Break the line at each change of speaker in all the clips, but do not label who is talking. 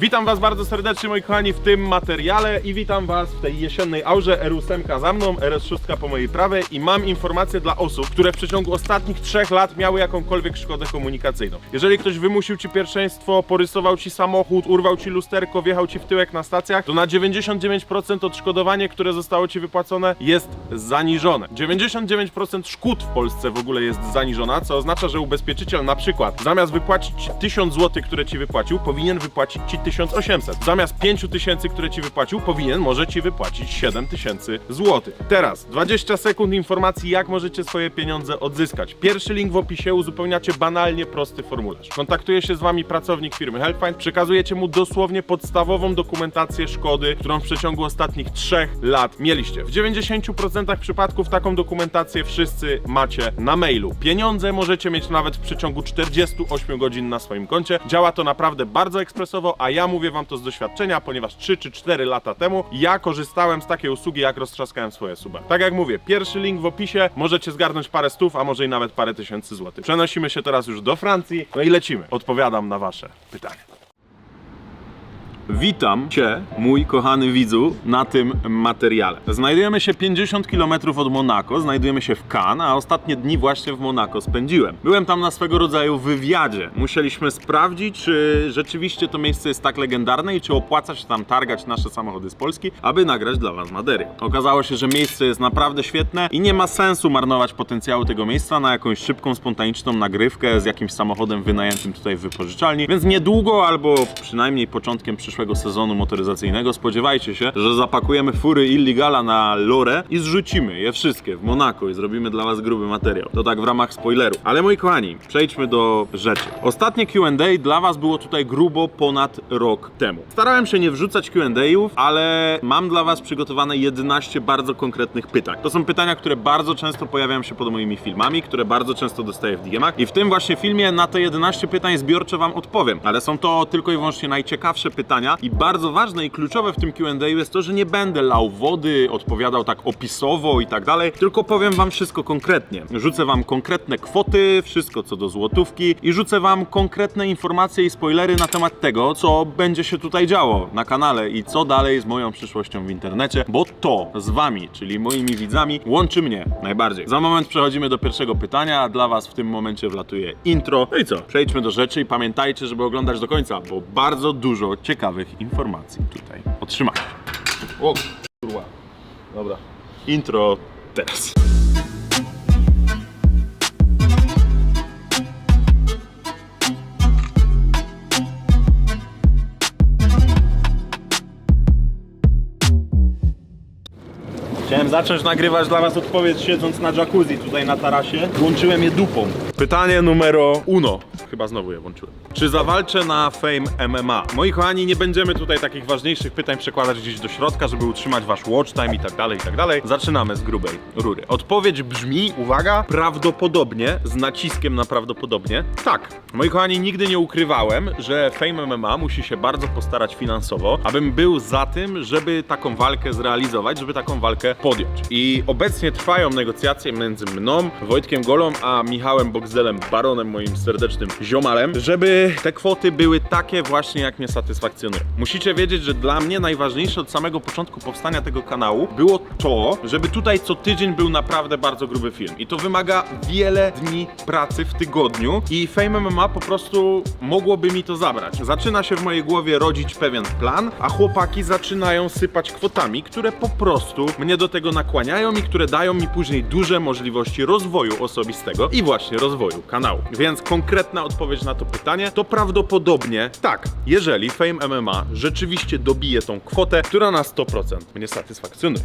Witam Was bardzo serdecznie moi kochani w tym materiale i witam Was w tej jesiennej aurze R8 za mną, RS6 po mojej prawej i mam informację dla osób, które w przeciągu ostatnich trzech lat miały jakąkolwiek szkodę komunikacyjną. Jeżeli ktoś wymusił Ci pierwszeństwo, porysował Ci samochód, urwał Ci lusterko, wjechał Ci w tyłek na stacjach, to na 99% odszkodowanie, które zostało Ci wypłacone jest zaniżone. 99% szkód w Polsce w ogóle jest zaniżona, co oznacza, że ubezpieczyciel na przykład zamiast wypłacić Ci 1000 zł, które Ci wypłacił, powinien wypłacić Ci 1800. Zamiast 5000, które Ci wypłacił, powinien może Ci wypłacić 7000 zł. Teraz 20 sekund informacji, jak możecie swoje pieniądze odzyskać. Pierwszy link w opisie uzupełniacie banalnie prosty formularz. Kontaktuje się z Wami pracownik firmy Helpfind, przekazujecie mu dosłownie podstawową dokumentację szkody, którą w przeciągu ostatnich 3 lat mieliście. W 90% przypadków taką dokumentację wszyscy macie na mailu. Pieniądze możecie mieć nawet w przeciągu 48 godzin na swoim koncie. Działa to naprawdę bardzo ekspresowo, a ja mówię Wam to z doświadczenia, ponieważ 3 czy 4 lata temu ja korzystałem z takiej usługi, jak roztrzaskałem swoje suba. Tak jak mówię, pierwszy link w opisie, możecie zgarnąć parę stów, a może i nawet parę tysięcy złotych. Przenosimy się teraz już do Francji, no i lecimy. Odpowiadam na Wasze pytania. Witam Cię, mój kochany widzu, na tym materiale. Znajdujemy się 50 km od Monako, znajdujemy się w Cannes, a ostatnie dni właśnie w Monako spędziłem. Byłem tam na swego rodzaju wywiadzie. Musieliśmy sprawdzić, czy rzeczywiście to miejsce jest tak legendarne i czy opłaca się tam targać nasze samochody z Polski, aby nagrać dla Was materiał. Okazało się, że miejsce jest naprawdę świetne i nie ma sensu marnować potencjału tego miejsca na jakąś szybką, spontaniczną nagrywkę z jakimś samochodem wynajętym tutaj w wypożyczalni, więc niedługo albo przynajmniej początkiem przyszłego sezonu motoryzacyjnego spodziewajcie się, że zapakujemy fury Illegala na Lore i zrzucimy je wszystkie w Monako i zrobimy dla Was gruby materiał. To tak w ramach spoileru. Ale moi kochani, przejdźmy do rzeczy. Ostatnie Q&A dla Was było tutaj grubo ponad rok temu. Starałem się nie wrzucać Q&A'ów, ale mam dla Was przygotowane 11 bardzo konkretnych pytań. To są pytania, które bardzo często pojawiają się pod moimi filmami, które bardzo często dostaję w DM-ach i w tym właśnie filmie na te 11 pytań zbiorczo Wam odpowiem. Ale są to tylko i wyłącznie najciekawsze pytania i bardzo ważne i kluczowe w tym Q&A jest to, że nie będę lał wody, odpowiadał tak opisowo i tak dalej, tylko powiem Wam wszystko konkretnie. Rzucę Wam konkretne kwoty, wszystko co do złotówki i rzucę Wam konkretne informacje i spoilery na temat tego, co będzie się tutaj działo na kanale i co dalej z moją przyszłością w internecie, bo to z Wami, czyli moimi widzami, łączy mnie najbardziej. Za moment przechodzimy do pierwszego pytania, a dla Was w tym momencie wlatuje intro. No i co? Przejdźmy do rzeczy i pamiętajcie, żeby oglądać do końca, bo bardzo dużo ciekawych informacji tutaj otrzymacie. O kurwa. Dobra. Intro teraz. Chciałem zacząć nagrywać dla Was odpowiedź siedząc na jacuzzi tutaj na tarasie. Włączyłem je dupą. Pytanie numero uno. Chyba znowu je włączyłem. Czy zawalczę na Fame MMA? Moi kochani, nie będziemy tutaj takich ważniejszych pytań przekładać gdzieś do środka, żeby utrzymać Wasz watch time i tak dalej, i tak dalej. Zaczynamy z grubej rury. Odpowiedź brzmi, uwaga, prawdopodobnie, z naciskiem na prawdopodobnie, tak. Moi kochani, nigdy nie ukrywałem, że Fame MMA musi się bardzo postarać finansowo, abym był za tym, żeby taką walkę zrealizować, żeby taką walkę podjąć. I obecnie trwają negocjacje między mną, Wojtkiem Golą, a Michałem Boxdelem, baronem moim serdecznym ziomalem, żeby te kwoty były takie właśnie, jak mnie satysfakcjonują. Musicie wiedzieć, że dla mnie najważniejsze od samego początku powstania tego kanału było to, żeby tutaj co tydzień był naprawdę bardzo gruby film. I to wymaga wiele dni pracy w tygodniu i Fame MMA po prostu mogłoby mi to zabrać. Zaczyna się w mojej głowie rodzić pewien plan, a chłopaki zaczynają sypać kwotami, które po prostu mnie do tego nakłaniają i które dają mi później duże możliwości rozwoju osobistego i właśnie rozwoju kanału. Więc konkretna odpowiedź na to pytanie to prawdopodobnie tak, jeżeli Fame MMA rzeczywiście dobije tą kwotę, która na 100% mnie satysfakcjonuje.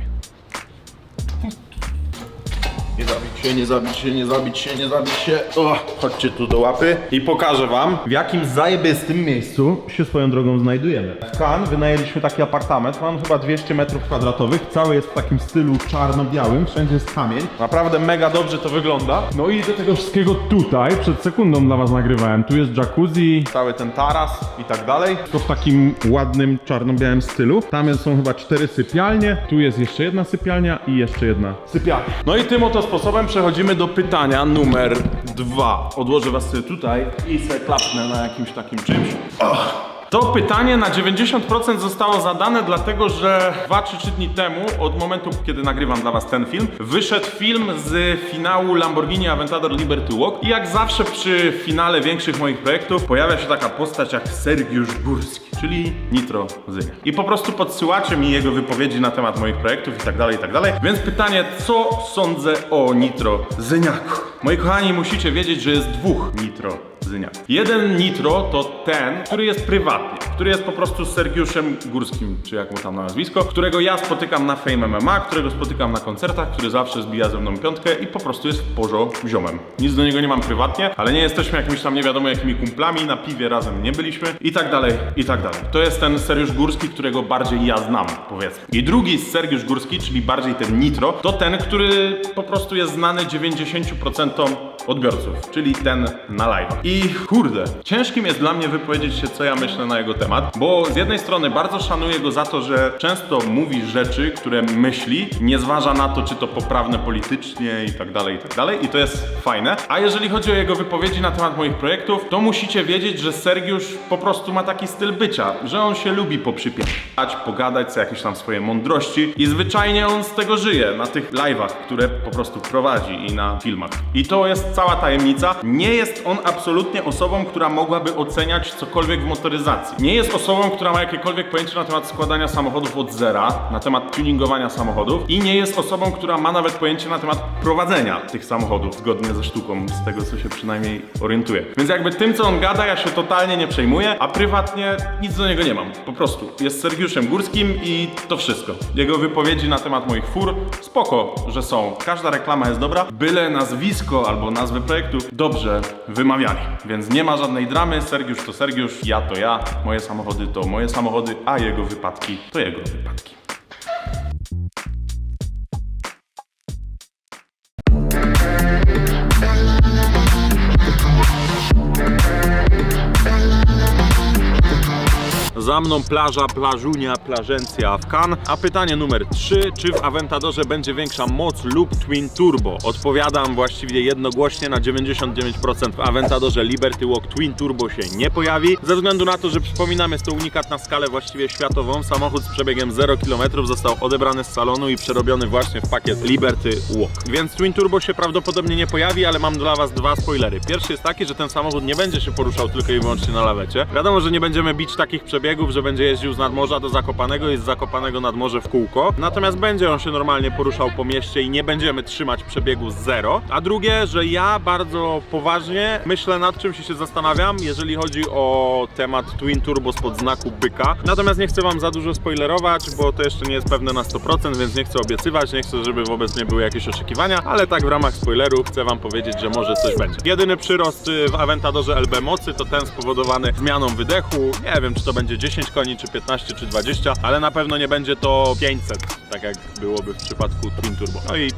Nie zabić się, nie zabić się, nie zabić się, nie zabić się. O, chodźcie tu do łapy i pokażę wam, w jakim zajebistym miejscu się swoją drogą znajdujemy. W Cannes wynajęliśmy taki apartament, mam chyba 200 metrów kwadratowych, cały jest w takim stylu czarno-białym, wszędzie jest kamień. Naprawdę mega dobrze to wygląda. No i do tego wszystkiego tutaj, przed sekundą dla was nagrywałem, tu jest jacuzzi, cały ten taras i tak dalej. To w takim ładnym czarno-białym stylu. Tam są chyba cztery sypialnie, tu jest jeszcze jedna sypialnia i jeszcze jedna sypialnia. No i tym oto sposobem przechodzimy do pytania numer dwa. Odłożę was sobie tutaj i se klapnę na jakimś takim czymś. Och. To pytanie na 90% zostało zadane, dlatego że 2 czy 3 dni temu, od momentu, kiedy nagrywam dla Was ten film, wyszedł film z finału Lamborghini Aventador Liberty Walk. I jak zawsze przy finale większych moich projektów pojawia się taka postać jak Sergiusz Górski, czyli Nitro Zynia. I po prostu podsyłacie mi jego wypowiedzi na temat moich projektów i tak dalej, i tak dalej. Więc pytanie, co sądzę o Nitro Zyniaku? Moi kochani, musicie wiedzieć, że jest dwóch Nitro Jeden Nitro to ten, który jest prywatnie, który jest po prostu Sergiuszem Górskim, czy jak mu tam na nazwisko, którego ja spotykam na Fame MMA, którego spotykam na koncertach, który zawsze zbija ze mną piątkę i po prostu jest w ziomem. Nic do niego nie mam prywatnie, ale nie jesteśmy jakimiś tam nie wiadomo jakimi kumplami, na piwie razem nie byliśmy i tak dalej, i tak dalej. To jest ten Sergiusz Górski, którego bardziej ja znam, powiedzmy. I drugi Sergiusz Górski, czyli bardziej ten Nitro, to ten, który po prostu jest znany 90% odbiorców, czyli ten na live. I kurde, ciężkim jest dla mnie wypowiedzieć się, co ja myślę na jego temat, bo z jednej strony bardzo szanuję go za to, że często mówi rzeczy, które myśli, nie zważa na to, czy to poprawne politycznie i tak dalej, i tak dalej, i to jest fajne. A jeżeli chodzi o jego wypowiedzi na temat moich projektów, to musicie wiedzieć, że Sergiusz po prostu ma taki styl bycia, że on się lubi poprzypiać, pogadać co jakieś tam swoje mądrości i zwyczajnie on z tego żyje na tych live'ach, które po prostu prowadzi i na filmach. I to jest cała tajemnica. Nie jest on absolutnie osobą, która mogłaby oceniać cokolwiek w motoryzacji. Nie jest osobą, która ma jakiekolwiek pojęcie na temat składania samochodów od zera, na temat tuningowania samochodów i nie jest osobą, która ma nawet pojęcie na temat prowadzenia tych samochodów zgodnie ze sztuką, z tego co się przynajmniej orientuję. Więc jakby tym, co on gada, ja się totalnie nie przejmuję, a prywatnie nic do niego nie mam. Po prostu jest Sergiuszem Górskim i to wszystko. Jego wypowiedzi na temat moich fur, spoko, że są. Każda reklama jest dobra, byle nazwisko albo nazwę projektu dobrze wymawiali. Więc nie ma żadnej dramy, Sergiusz to Sergiusz, ja to ja, moje samochody to moje samochody, a jego wypadki to jego wypadki. Za mną plaża, plażunia, plażencja w Cannes. A pytanie numer 3. Czy w Aventadorze będzie większa moc lub Twin Turbo? Odpowiadam właściwie jednogłośnie na 99%. W Aventadorze Liberty Walk Twin Turbo się nie pojawi. Ze względu na to, że przypominam, jest to unikat na skalę właściwie światową. Samochód z przebiegiem 0 km został odebrany z salonu i przerobiony właśnie w pakiet Liberty Walk. Więc Twin Turbo się prawdopodobnie nie pojawi, ale mam dla Was dwa spoilery. Pierwszy jest taki, że ten samochód nie będzie się poruszał tylko i wyłącznie na lawecie. Wiadomo, że nie będziemy bić takich przebiegów, że będzie jeździł z nadmorza do Zakopanego i z Zakopanego nad morze w kółko. Natomiast będzie on się normalnie poruszał po mieście i nie będziemy trzymać przebiegu z zero. A drugie, że ja bardzo poważnie myślę nad czymś i się zastanawiam, jeżeli chodzi o temat Twin Turbo spod znaku byka. Natomiast nie chcę Wam za dużo spoilerować, bo to jeszcze nie jest pewne na 100%, więc nie chcę obiecywać, nie chcę, żeby wobec mnie były jakieś oczekiwania, ale tak w ramach spoileru chcę Wam powiedzieć, że może coś będzie. Jedyny przyrost y, w Aventadorze LB mocy to ten spowodowany zmianą wydechu. Nie wiem, czy to będzie 10 koni, czy 15, czy 20, ale na pewno nie będzie to 500, tak jak byłoby w przypadku Twin Turbo. No i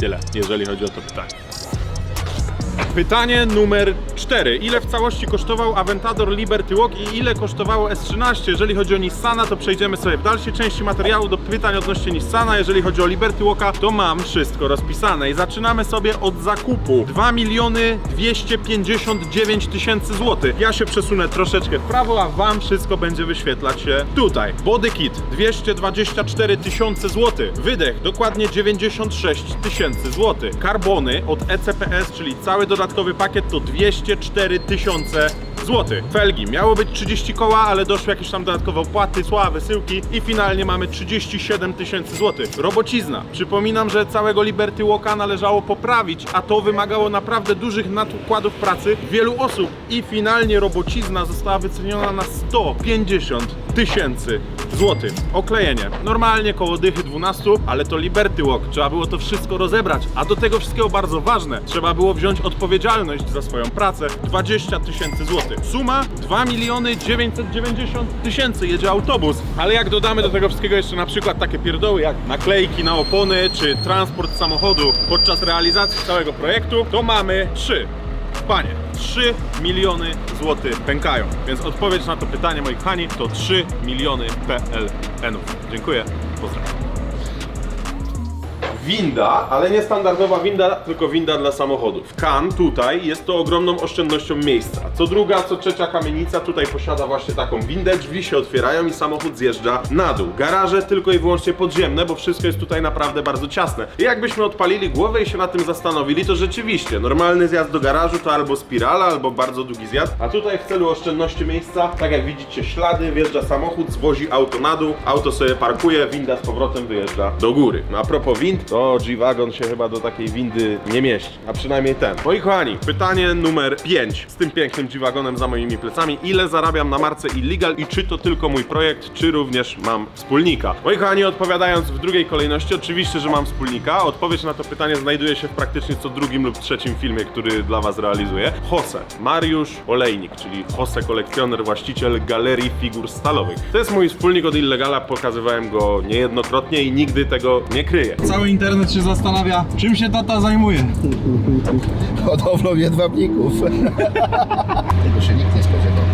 tyle, jeżeli chodzi o to pytanie. Pytanie numer 4. Ile w całości kosztował Aventador Liberty Walk i ile kosztowało S13? Jeżeli chodzi o Nissana, to przejdziemy sobie w dalszej części materiału do pytań odnośnie Nissana. Jeżeli chodzi o Liberty Walka, to mam wszystko rozpisane i zaczynamy sobie od zakupu. 2 miliony 259 tysięcy złotych. Ja się przesunę troszeczkę w prawo, a Wam wszystko będzie wyświetlać się tutaj. Body kit 224 tysiące złotych. Wydech dokładnie 96 tysięcy złotych. Karbony od ECPS, czyli cały dodatkowy pakiet to 204 tysiące złotych. Felgi miało być 30 koła, ale doszły jakieś tam dodatkowe opłaty, cła, wysyłki i finalnie mamy 37 tysięcy złotych. Robocizna. Przypominam, że całego Liberty Walka należało poprawić, a to wymagało naprawdę dużych nakładów pracy wielu osób i finalnie robocizna została wyceniona na 150 tysięcy złotych. Oklejenie. Normalnie koło dychy 12, ale to Liberty Walk. Trzeba było to wszystko rozebrać, a do tego wszystkiego bardzo ważne. Trzeba było wziąć odpowiedzialność za swoją pracę. 20 tysięcy złotych. Suma 2 miliony 990 tysięcy. Jedzie autobus. Ale jak dodamy do tego wszystkiego jeszcze na przykład takie pierdoły jak naklejki na opony, czy transport samochodu podczas realizacji całego projektu, to mamy 3 Panie, 3 miliony złotych pękają. Więc odpowiedź na to pytanie, moi kochani, to 3 miliony PLN-ów. Dziękuję, pozdrawiam. Winda, ale nie standardowa winda, tylko winda dla samochodów. Kan tutaj jest to ogromną oszczędnością miejsca. Co druga, co trzecia kamienica tutaj posiada właśnie taką windę, drzwi się otwierają i samochód zjeżdża na dół. Garaże tylko i wyłącznie podziemne, bo wszystko jest tutaj naprawdę bardzo ciasne. I jakbyśmy odpalili głowę i się nad tym zastanowili, to rzeczywiście normalny zjazd do garażu to albo spirala, albo bardzo długi zjazd, a tutaj w celu oszczędności miejsca, tak jak widzicie ślady, wjeżdża samochód, zwozi auto na dół, auto sobie parkuje, winda z powrotem wyjeżdża do góry. A propos wind, to G-Wagon się chyba do takiej windy nie mieści, a przynajmniej ten. Moi kochani, pytanie numer 5 z tym pięknym G-Wagonem za moimi plecami. Ile zarabiam na marce Illegal i czy to tylko mój projekt, czy również mam wspólnika? Moi kochani, odpowiadając w drugiej kolejności, oczywiście, że mam wspólnika. Odpowiedź na to pytanie znajduje się w praktycznie co drugim lub trzecim filmie, który dla Was realizuję. Jose, Mariusz Olejnik, czyli Jose kolekcjoner, właściciel galerii figur stalowych. To jest mój wspólnik od Illegala, pokazywałem go niejednokrotnie i nigdy tego nie kryję.
Cały internet się zastanawia, czym się tata zajmuje.
hodowlą jedwabników. Tego się nikt nie spodziewał.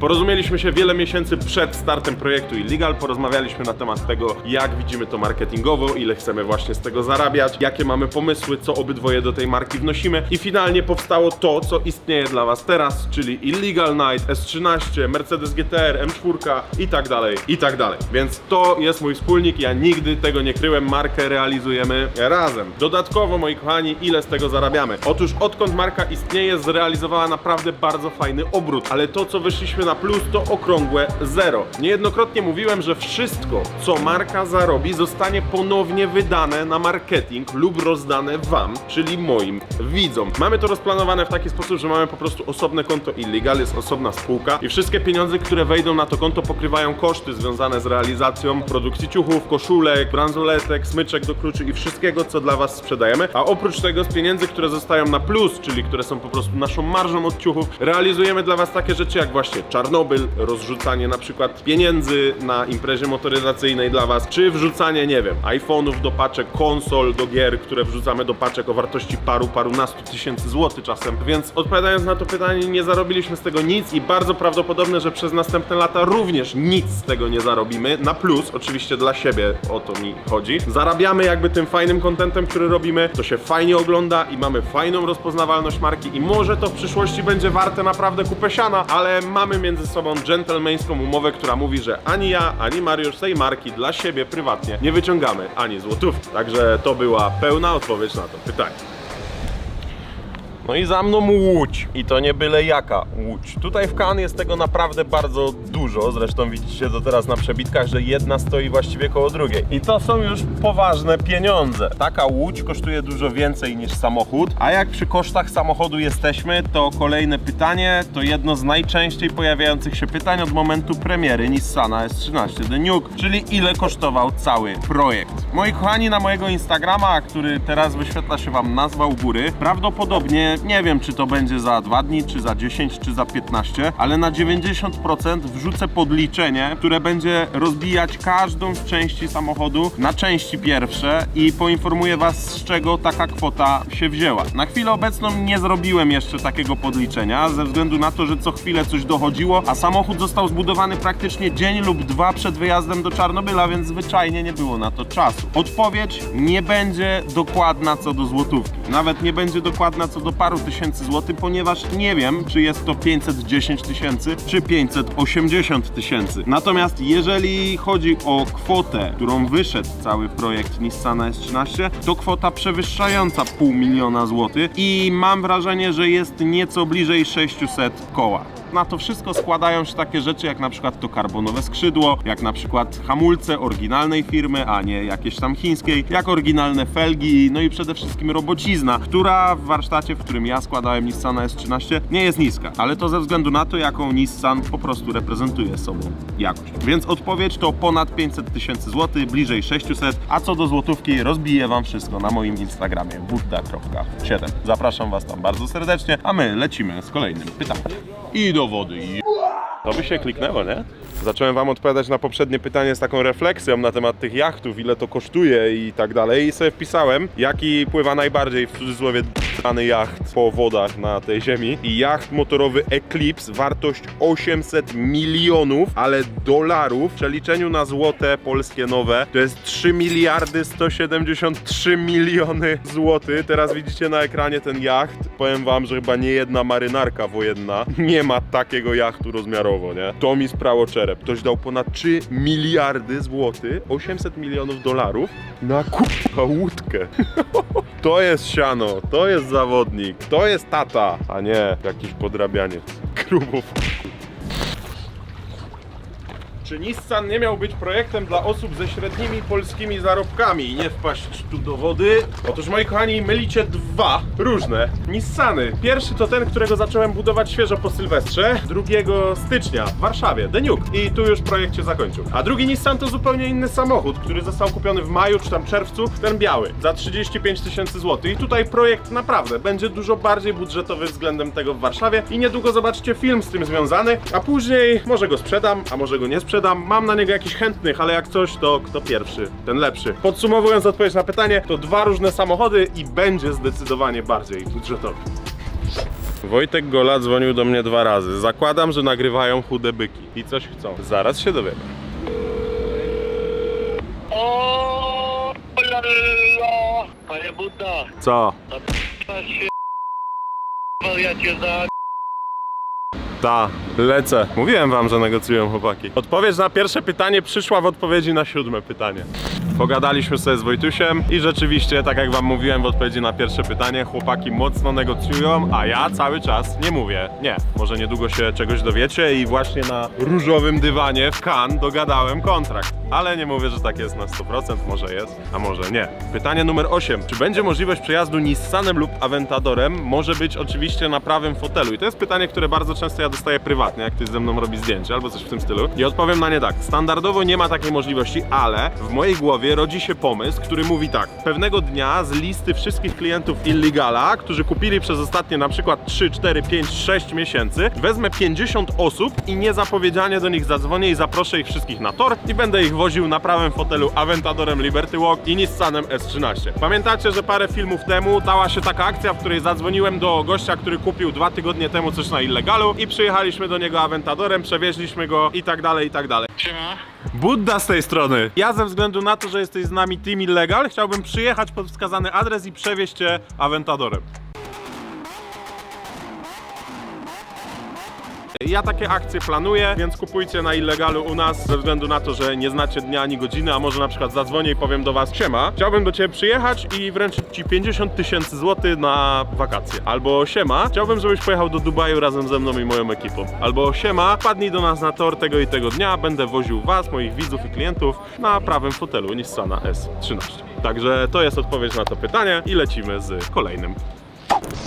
Porozumieliśmy się wiele miesięcy przed startem projektu Illegal, porozmawialiśmy na temat tego, jak widzimy to marketingowo, ile chcemy właśnie z tego zarabiać, jakie mamy pomysły, co obydwoje do tej marki wnosimy i finalnie powstało to, co istnieje dla Was teraz, czyli Illegal Night, S13, Mercedes GTR, M4 i tak dalej, i tak dalej. Więc to jest mój wspólnik, ja nigdy tego nie kryłem, markę realizujemy razem. Dodatkowo, moi kochani, ile z tego zarabiamy? Otóż odkąd marka istnieje, zrealizowała naprawdę bardzo fajny obrót, ale to, co wyszliśmy na plus, to okrągłe zero. Niejednokrotnie mówiłem, że wszystko, co marka zarobi, zostanie ponownie wydane na marketing lub rozdane Wam, czyli moim widzom. Mamy to rozplanowane w taki sposób, że mamy po prostu osobne konto Illegal, jest osobna spółka i wszystkie pieniądze, które wejdą na to konto pokrywają koszty związane z realizacją produkcji ciuchów, koszulek, bransoletek, smyczek do kluczy i wszystkiego, co dla Was sprzedajemy. A oprócz tego z pieniędzy, które zostają na plus, czyli które są po prostu naszą marżą od ciuchów, realizujemy dla Was takie rzeczy jak właśnie Czarnobyl, rozrzucanie na przykład pieniędzy na imprezie motoryzacyjnej dla Was, czy wrzucanie, nie wiem, iPhone'ów do paczek, konsol do gier, które wrzucamy do paczek o wartości paru, parunastu tysięcy złotych czasem. Więc odpowiadając na to pytanie, nie zarobiliśmy z tego nic i bardzo prawdopodobne, że przez następne lata również nic z tego nie zarobimy. Na plus, oczywiście dla siebie o to mi chodzi. Zarabiamy jakby tym fajnym kontentem, który robimy, to się fajnie ogląda i mamy fajną rozpoznawalność marki i może to w przyszłości będzie warte naprawdę kupę siana, ale mamy między sobą dżentelmeńską umowę, która mówi, że ani ja, ani Mariusz tej marki dla siebie prywatnie nie wyciągamy ani złotówki. Także to była pełna odpowiedź na to pytanie. No i za mną łódź. I to nie byle jaka łódź. Tutaj w Cannes jest tego naprawdę bardzo dużo. Zresztą widzicie to teraz na przebitkach, że jedna stoi właściwie koło drugiej. I to są już poważne pieniądze. Taka łódź kosztuje dużo więcej niż samochód. A jak przy kosztach samochodu jesteśmy, to kolejne pytanie to jedno z najczęściej pojawiających się pytań od momentu premiery Nissana S13 The Nuke, czyli ile kosztował cały projekt. Moi kochani, na mojego Instagrama, który teraz wyświetla się Wam nazwa u góry, prawdopodobnie nie wiem, czy to będzie za 2 dni, czy za 10, czy za 15, ale na 90% wrzucę podliczenie, które będzie rozbijać każdą z części samochodu na części pierwsze i poinformuję Was, z czego taka kwota się wzięła. Na chwilę obecną nie zrobiłem jeszcze takiego podliczenia, ze względu na to, że co chwilę coś dochodziło, a samochód został zbudowany praktycznie dzień lub dwa przed wyjazdem do Czarnobyla, więc zwyczajnie nie było na to czasu. Odpowiedź nie będzie dokładna co do złotówki. Nawet nie będzie dokładna co do paru tysięcy złotych, ponieważ nie wiem, czy jest to 510 tysięcy, czy 580 tysięcy. Natomiast jeżeli chodzi o kwotę, którą wyszedł cały projekt Nissana S13, to kwota przewyższająca pół miliona złotych i mam wrażenie, że jest nieco bliżej 600 koła. Na to wszystko składają się takie rzeczy jak na przykład to karbonowe skrzydło, jak na przykład hamulce oryginalnej firmy, a nie jakieś tam chińskiej, jak oryginalne felgi, no i przede wszystkim robocizna, która w warsztacie, w którym ja składałem Nissana S13 nie jest niska, ale to ze względu na to, jaką Nissan po prostu reprezentuje sobą jakość. Więc odpowiedź to ponad 500 tysięcy złotych, bliżej 600, a co do złotówki rozbiję Wam wszystko na moim Instagramie budda.7. Zapraszam Was tam bardzo serdecznie, a my lecimy z kolejnym pytaniem. I do wody. To by się kliknęło, nie? Zacząłem Wam odpowiadać na poprzednie pytanie z taką refleksją na temat tych jachtów, ile to kosztuje i tak dalej. I sobie wpisałem, jaki pływa najbardziej w cudzysłowie dany jacht po wodach na tej ziemi i jacht motorowy Eclipse, wartość 800 milionów, ale dolarów w przeliczeniu na złote polskie nowe to jest 3 miliardy 173 miliony złotych. Teraz widzicie na ekranie ten jacht. Powiem wam, że chyba nie jedna marynarka wojenna nie ma takiego jachtu nie? To mi sprało czerep. Ktoś dał ponad 3 miliardy złotych, 800 milionów dolarów na kurwa łódkę. To jest siano, to jest zawodnik, to jest tata, a nie jakiś podrabianiec. Grubów. Czy Nissan nie miał być projektem dla osób ze średnimi polskimi zarobkami i nie wpaść tu do wody? Otóż moi kochani, mylicie dwa różne Nissany. Pierwszy to ten, którego zacząłem budować świeżo po Sylwestrze, 2 stycznia w Warszawie, Nuke. I tu już projekt się zakończył. A drugi Nissan to zupełnie inny samochód, który został kupiony w maju czy tam czerwcu, ten biały, za 35 tysięcy złotych. I tutaj projekt naprawdę będzie dużo bardziej budżetowy względem tego w Warszawie i niedługo zobaczycie film z tym związany, a później może go sprzedam, a może go nie sprzedam. Mam na niego jakichś chętnych, ale jak coś, to kto pierwszy, ten lepszy. Podsumowując odpowiedź na pytanie, to dwa różne samochody i będzie zdecydowanie bardziej budżetowy. Wojtek Gola dzwonił do mnie dwa razy. Zakładam, że nagrywają chude byki i coś chcą. Zaraz się dowiemy.
O, panie Buda,
Co?
się wariacie za
Ta, lecę. Mówiłem wam, że negocjują chłopaki. Odpowiedź na pierwsze pytanie przyszła w odpowiedzi na siódme pytanie. Pogadaliśmy sobie z Wojtusiem i rzeczywiście, tak jak wam mówiłem w odpowiedzi na pierwsze pytanie, chłopaki mocno negocjują, a ja cały czas nie mówię. Nie, może niedługo się czegoś dowiecie i właśnie na różowym dywanie w Cannes dogadałem kontrakt. Ale nie mówię, że tak jest na 100%, może jest, a może nie. Pytanie numer 8. Czy będzie możliwość przejazdu Nissanem lub Aventadorem? Może być oczywiście na prawym fotelu. I to jest pytanie, które bardzo często ja dostaję prywatnie, jak ktoś ze mną robi zdjęcie albo coś w tym stylu. I odpowiem na nie tak. Standardowo nie ma takiej możliwości, ale w mojej głowie rodzi się pomysł, który mówi tak. Pewnego dnia z listy wszystkich klientów Illegala, którzy kupili przez ostatnie na przykład 3, 4, 5, 6 miesięcy, wezmę 50 osób i niezapowiedzianie do nich zadzwonię i zaproszę ich wszystkich na tor i będę ich woził na prawym fotelu Aventadorem Liberty Walk i Nissanem S13. Pamiętacie, że parę filmów temu dała się taka akcja, w której zadzwoniłem do gościa, który kupił dwa tygodnie temu coś na illegalu i przyjechaliśmy do niego Aventadorem, przewieźliśmy go i tak dalej, i tak dalej.
Siema.
Budda z tej strony. Ja ze względu na to, że jesteś z nami Team Illegal, chciałbym przyjechać pod wskazany adres i przewieźć cię Aventadorem. Ja takie akcje planuję, więc kupujcie na illegalu u nas ze względu na to, że nie znacie dnia ani godziny, a może na przykład zadzwonię i powiem do was Siema, chciałbym do ciebie przyjechać i wręczyć ci 50 tysięcy złotych na wakacje. Albo Siema, chciałbym, żebyś pojechał do Dubaju razem ze mną i moją ekipą. Albo Siema, padnij do nas na tor tego i tego dnia, będę woził was, moich widzów i klientów na prawym fotelu Nissana S13. Także to jest odpowiedź na to pytanie i lecimy z kolejnym.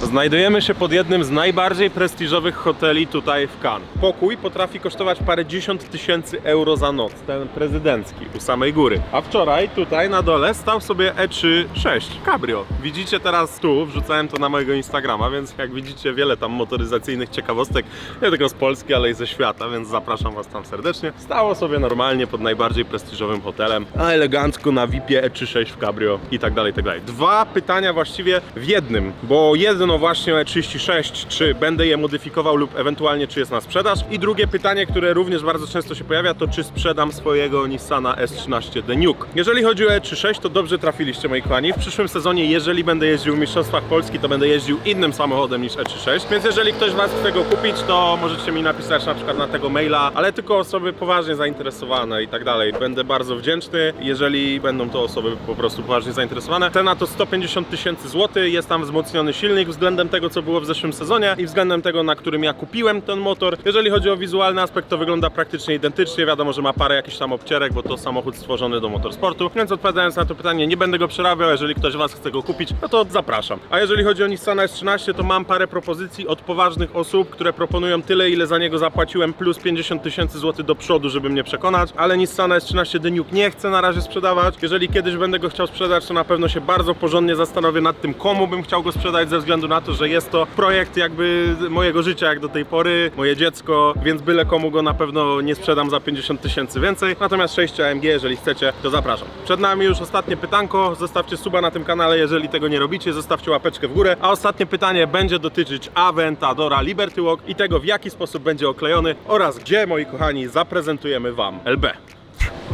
Znajdujemy się pod jednym z najbardziej prestiżowych hoteli tutaj w Cannes. Pokój potrafi kosztować parę dziesiąt tysięcy euro za noc, ten prezydencki, u samej góry. A wczoraj tutaj na dole stał sobie E E3-6 Cabrio. Widzicie teraz tu, wrzucałem to na mojego Instagrama, więc jak widzicie wiele tam motoryzacyjnych ciekawostek, nie tylko z Polski, ale i ze świata, więc zapraszam Was tam serdecznie. Stało sobie normalnie pod najbardziej prestiżowym hotelem, a elegancko na VIP-ie E36 w Cabrio i tak dalej, i tak dalej. Dwa pytania właściwie w jednym, bo jedno właśnie o E36, czy będę je modyfikował lub ewentualnie czy jest na sprzedaż i drugie pytanie, które również bardzo często się pojawia, to czy sprzedam swojego Nissana S13 The Nuke. Jeżeli chodzi o E36, to dobrze trafiliście moi kochani. W przyszłym sezonie, jeżeli będę jeździł w Mistrzostwach Polski, to będę jeździł innym samochodem niż E36, więc jeżeli ktoś Was chce go kupić, to możecie mi napisać na przykład na tego maila, ale tylko osoby poważnie zainteresowane i tak dalej. Będę bardzo wdzięczny, jeżeli będą to osoby po prostu poważnie zainteresowane. Cena to 150 tysięcy złotych, jest tam wzmocniony silnik względem tego, co było w zeszłym sezonie i względem tego, na którym ja kupiłem ten motor. Jeżeli chodzi o wizualny aspekt, to wygląda praktycznie identycznie. Wiadomo, że ma parę jakichś tam obcierek, bo to samochód stworzony do motorsportu. Więc odpowiadając na to pytanie, nie będę go przerabiał. Jeżeli ktoś z Was chce go kupić, no to zapraszam. A jeżeli chodzi o Nissana S13, to mam parę propozycji od poważnych osób, które proponują tyle, ile za niego zapłaciłem, plus 50 tysięcy złotych do przodu, żeby mnie przekonać. Ale Nissana S13 The Nuke nie chcę na razie sprzedawać. Jeżeli kiedyś będę go chciał sprzedać, to na pewno się bardzo porządnie zastanowię nad tym, komu bym chciał go sprzedać ze względu na to, że jest to projekt jakby mojego życia jak do tej pory, moje dziecko, więc byle komu go na pewno nie sprzedam za 50 tysięcy więcej. Natomiast 6 AMG, jeżeli chcecie, to zapraszam. Przed nami już ostatnie pytanko, zostawcie suba na tym kanale, jeżeli tego nie robicie, zostawcie łapeczkę w górę. A ostatnie pytanie będzie dotyczyć Aventadora Liberty Walk i tego w jaki sposób będzie oklejony oraz gdzie, moi kochani, zaprezentujemy Wam LB.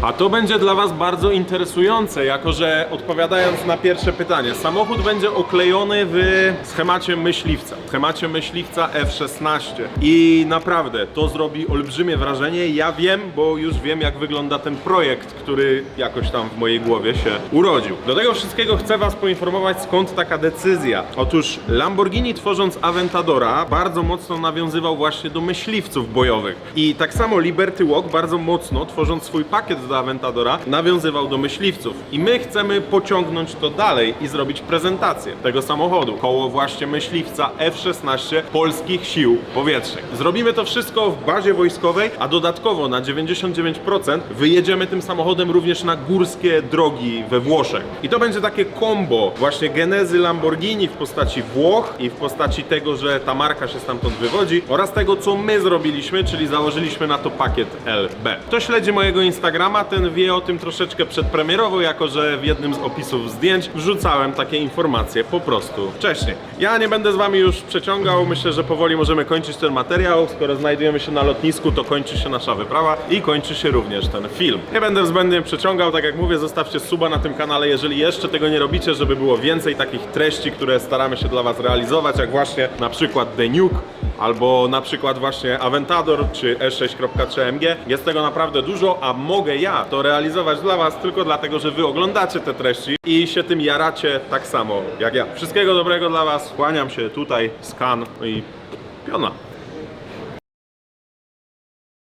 A to będzie dla Was bardzo interesujące, jako że odpowiadając na pierwsze pytanie, samochód będzie oklejony w schemacie myśliwca, schemacie myśliwca F16 i naprawdę to zrobi olbrzymie wrażenie. Ja wiem, bo już wiem jak wygląda ten projekt, który jakoś tam w mojej głowie się urodził. Do tego wszystkiego chcę Was poinformować skąd taka decyzja. Otóż Lamborghini tworząc Aventadora bardzo mocno nawiązywał właśnie do myśliwców bojowych i tak samo Liberty Walk bardzo mocno tworząc swój pakiet do Aventadora nawiązywał do myśliwców i my chcemy pociągnąć to dalej i zrobić prezentację tego samochodu koło właśnie myśliwca F-16 polskich sił powietrznych. Zrobimy to wszystko w bazie wojskowej, a dodatkowo na 99% wyjedziemy tym samochodem również na górskie drogi we Włoszech. I to będzie takie kombo właśnie genezy Lamborghini w postaci Włoch i w postaci tego, że ta marka się stamtąd wywodzi oraz tego, co my zrobiliśmy, czyli założyliśmy na to pakiet LB. Kto śledzi mojego Instagrama, ten wie o tym troszeczkę przedpremierowo, jako że w jednym z opisów zdjęć wrzucałem takie informacje po prostu wcześniej. Ja nie będę z wami już przeciągał, myślę, że powoli możemy kończyć ten materiał. Skoro znajdujemy się na lotnisku, to kończy się nasza wyprawa i kończy się również ten film. Nie będę zbędnie przeciągał, tak jak mówię, zostawcie suba na tym kanale, jeżeli jeszcze tego nie robicie, żeby było więcej takich treści, które staramy się dla was realizować, jak właśnie na przykład The Nuke, albo na przykład właśnie Aventador czy E E6.3MG. Jest tego naprawdę dużo, a mogę ja to realizować dla Was tylko dlatego, że Wy oglądacie te treści i się tym jaracie tak samo jak ja. Wszystkiego dobrego dla Was, kłaniam się tutaj, skan i piona.